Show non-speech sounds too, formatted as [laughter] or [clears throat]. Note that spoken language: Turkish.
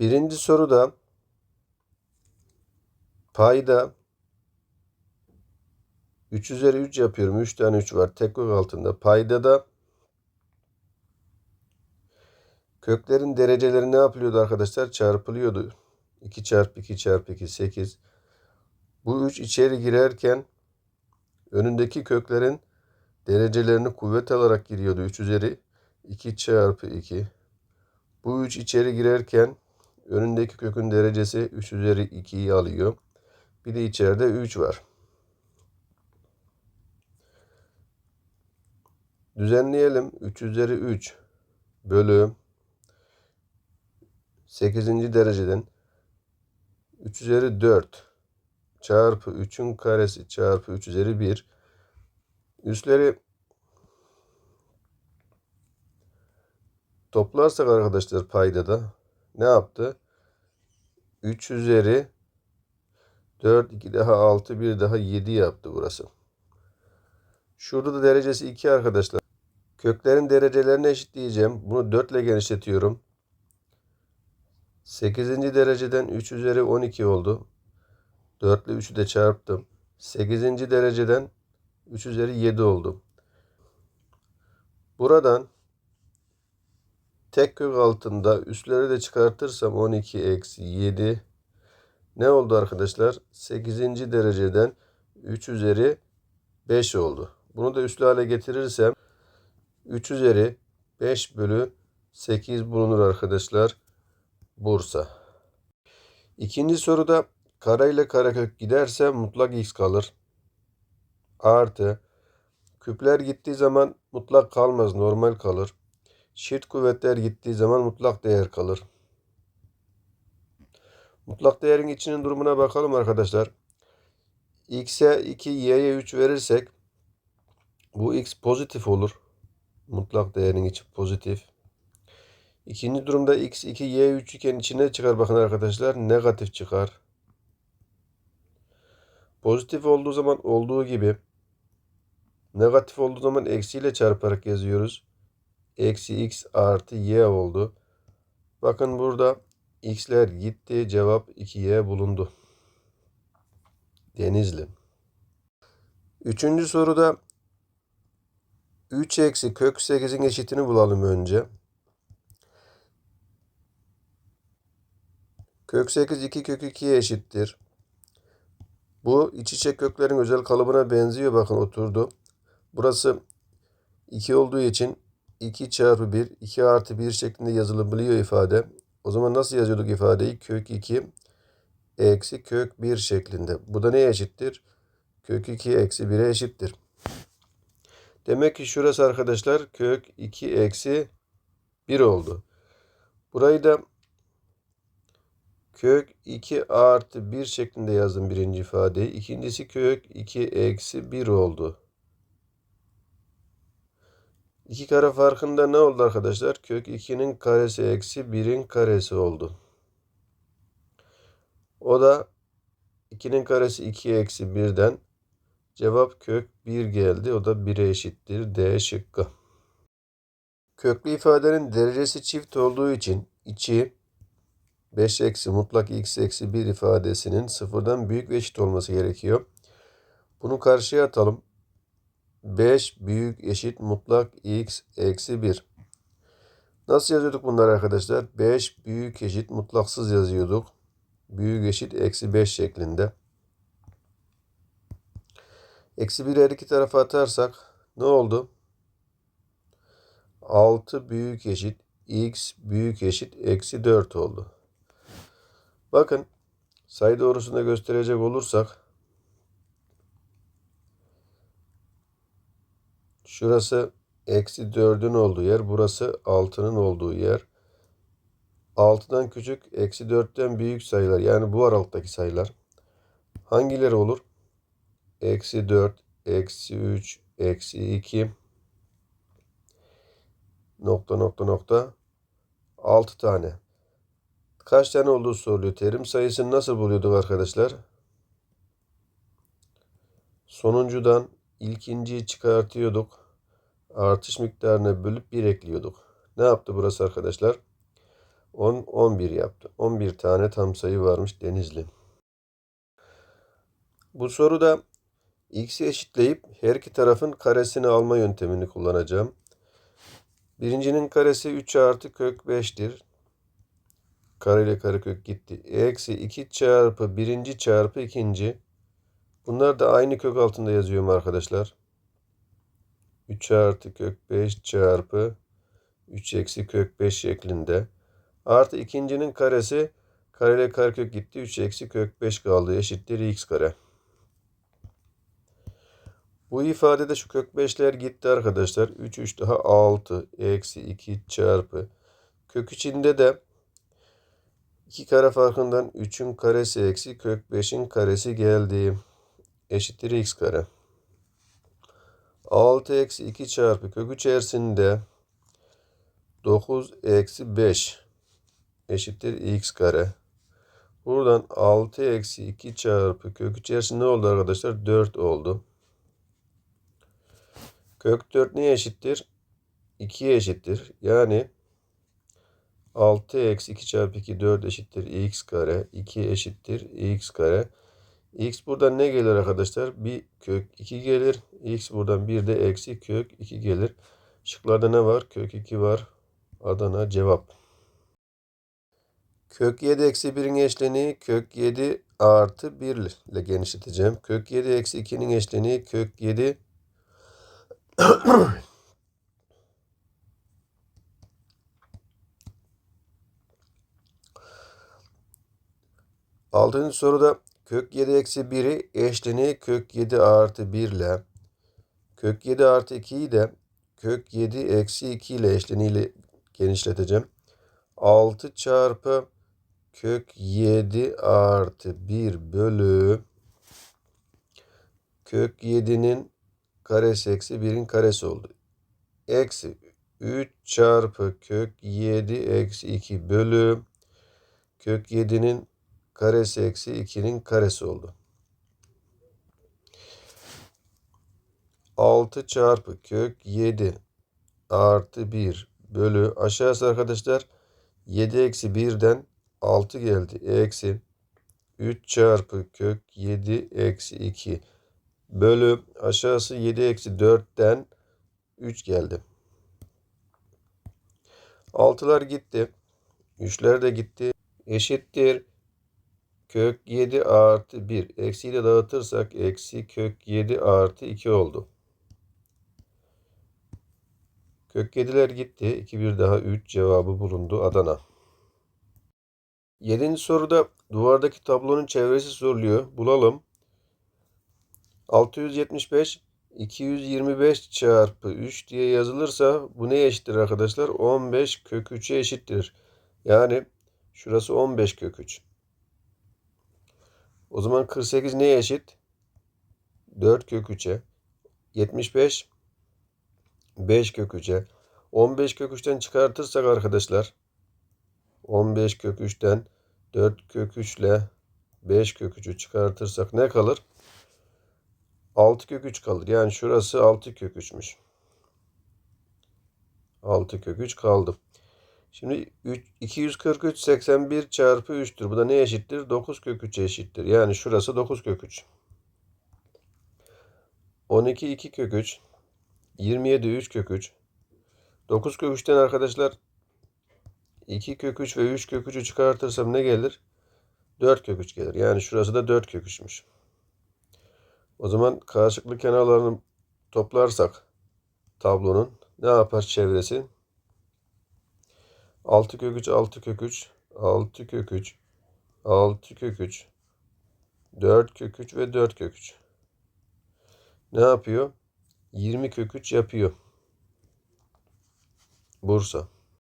Birinci soruda payda 3 üzeri 3 yapıyorum. 3 tane 3 var. Tek kök altında. Payda da köklerin dereceleri ne yapılıyordu arkadaşlar? Çarpılıyordu. 2 çarpı 2 çarpı 2 8. Bu 3 içeri girerken önündeki köklerin derecelerini kuvvet alarak giriyordu. 3 üzeri 2 çarpı 2. Bu 3 içeri girerken önündeki kökün derecesi 3 üzeri 2'yi alıyor. Bir de içeride 3 var. Düzenleyelim. 3 üzeri 3 bölü 8. dereceden 3 üzeri 4 çarpı 3'ün karesi çarpı 3 üzeri 1 üstleri toplarsak arkadaşlar payda da ne yaptı? 3 üzeri 4 2 daha 6 1 daha 7 yaptı burası. Şurada da derecesi 2 arkadaşlar. Köklerin derecelerini eşitleyeceğim. Bunu 4 ile genişletiyorum. 8. dereceden 3 üzeri 12 oldu. 4 ile 3'ü de çarptım. 8. dereceden 3 üzeri 7 oldu. Buradan tek kök altında üstleri de çıkartırsam 12 eksi 7 ne oldu arkadaşlar? 8. dereceden 3 üzeri 5 oldu. Bunu da üslü hale getirirsem 3 üzeri 5 bölü 8 bulunur arkadaşlar. Bursa. İkinci soruda kare ile karekök giderse mutlak x kalır. Artı küpler gittiği zaman mutlak kalmaz normal kalır. Çift kuvvetler gittiği zaman mutlak değer kalır. Mutlak değerin içinin durumuna bakalım arkadaşlar. x'e 2, y'ye 3 verirsek bu x pozitif olur. Mutlak değerin içi pozitif. İkinci durumda x 2 y 3 iken içine çıkar bakın arkadaşlar negatif çıkar. Pozitif olduğu zaman olduğu gibi negatif olduğu zaman eksiyle çarparak yazıyoruz. Eksi x artı y oldu. Bakın burada x'ler gitti. Cevap 2y bulundu. Denizli. Üçüncü soruda 3 eksi kök 8'in eşitini bulalım önce. Kök 8 2 kök 2'ye eşittir. Bu iç içe köklerin özel kalıbına benziyor. Bakın oturdu. Burası 2 olduğu için 2 çarpı 1 2 artı 1 şeklinde yazılabiliyor ifade. O zaman nasıl yazıyorduk ifadeyi? Kök 2 eksi kök 1 şeklinde. Bu da neye eşittir? Kök 2 eksi 1'e eşittir. Demek ki şurası arkadaşlar kök 2 eksi 1 oldu. Burayı da kök 2 artı 1 şeklinde yazdım birinci ifadeyi. İkincisi kök 2 eksi 1 oldu. İki kare farkında ne oldu arkadaşlar? Kök 2'nin karesi eksi 1'in karesi oldu. O da 2'nin karesi 2 eksi 1'den cevap kök 1 geldi. O da 1'e eşittir. D şıkkı. Köklü ifadenin derecesi çift olduğu için içi 5 eksi mutlak x eksi 1 ifadesinin sıfırdan büyük ve eşit olması gerekiyor. Bunu karşıya atalım. 5 büyük eşit mutlak x eksi 1. Nasıl yazıyorduk bunları arkadaşlar? 5 büyük eşit mutlaksız yazıyorduk. Büyük eşit eksi 5 şeklinde. Eksi 1'i her iki tarafa atarsak ne oldu? 6 büyük eşit x büyük eşit eksi 4 oldu. Bakın sayı doğrusunda gösterecek olursak şurası eksi 4'ün olduğu yer burası 6'nın olduğu yer. 6'dan küçük eksi 4'ten büyük sayılar yani bu aralıktaki sayılar hangileri olur? Eksi 4, eksi 3, eksi 2 nokta nokta nokta 6 tane. Kaç tane olduğu soruluyor. Terim sayısını nasıl buluyorduk arkadaşlar? Sonuncudan ilkinciyi çıkartıyorduk. Artış miktarını bölüp 1 ekliyorduk. Ne yaptı burası arkadaşlar? 10, 11 yaptı. 11 tane tam sayı varmış Denizli. Bu soruda x'i eşitleyip her iki tarafın karesini alma yöntemini kullanacağım. Birincinin karesi 3 artı kök 5'tir. Kare ile karekök gitti. Eksi 2 çarpı birinci çarpı ikinci. Bunlar da aynı kök altında yazıyorum arkadaşlar. 3 artı kök 5 çarpı 3 eksi kök 5 şeklinde. Artı ikincinin karesi kare ile karekök gitti. 3 eksi kök 5 kaldı. Eşittir x kare. Bu ifadede şu kök 5'ler gitti arkadaşlar. 3 3 daha 6 eksi 2 çarpı. Kök içinde de 2 kare farkından 3'ün karesi eksi kök 5'in karesi geldi. Eşittir x kare. 6 eksi 2 çarpı kök içerisinde 9 eksi 5 eşittir x kare. Buradan 6 eksi 2 çarpı kök içerisinde oldu arkadaşlar? 4 oldu. Kök 4 neye eşittir? 2'ye eşittir. Yani 6 eksi 2 çarpı 2 4 eşittir x kare. 2 eşittir x kare. X buradan ne gelir arkadaşlar? Bir kök 2 gelir. x buradan bir de eksi kök 2 gelir. Şıklarda ne var? Kök 2 var. Adana cevap. Kök 7 eksi 1'in eşleniği kök 7 artı 1 ile genişleteceğim. Kök 7 eksi 2'nin eşleniği kök 7 [clears throat] Altıncı soruda kök 7 eksi 1'i eşleniği kök 7 artı 1 ile kök 7 artı 2'yi de kök 7 eksi 2 ile eşleniğiyle genişleteceğim. 6 çarpı kök 7 artı 1 bölü kök 7'nin karesi eksi 1'in karesi oldu. Eksi 3 çarpı kök 7 eksi 2 bölü kök 7'nin karesi eksi 2'nin karesi oldu. 6 çarpı kök 7 artı 1 bölü aşağısı arkadaşlar 7 eksi 1'den 6 geldi. Eksi 3 çarpı kök 7 eksi 2 bölü aşağısı 7 eksi 4'ten 3 geldi. 6'lar gitti. 3'ler de gitti. Eşittir. Kök 7 artı 1. Eksiyi de dağıtırsak eksi kök 7 artı 2 oldu. Kök 7'ler gitti. 2 bir daha 3 cevabı bulundu Adana. 7. soruda duvardaki tablonun çevresi soruluyor. Bulalım. 675 225 çarpı 3 diye yazılırsa bu ne eşittir arkadaşlar? 15 kök 3'e eşittir. Yani şurası 15 kök 3. O zaman 48 neye eşit? 4 kök 3'e. 75 5 kök 3'e. 15 kök 3'ten çıkartırsak arkadaşlar 15 kök 3'ten 4 kök 3 ile 5 kök 3'ü çıkartırsak ne kalır? 6 kök 3 kalır. Yani şurası 6 kök 3'müş. 6 kök 3 kaldı. Şimdi 3, 243 81 çarpı 3'tür. Bu da ne eşittir? 9 kök 3'e eşittir. Yani şurası 9 kök 3. 12 2 kök 3. 27 3 kök 3. 9 kök 3'ten arkadaşlar 2 kök 3 ve 3 kök 3'ü çıkartırsam ne gelir? 4 kök 3 gelir. Yani şurası da 4 kök 3'müş. O zaman karşılıklı kenarlarını toplarsak tablonun ne yapar çevresi? 6 kök 3, 6 kök 3, 6 kök 3, 6 kök 3, 4 kök 3 ve 4 kök 3. Ne yapıyor? 20 kök 3 yapıyor. Bursa.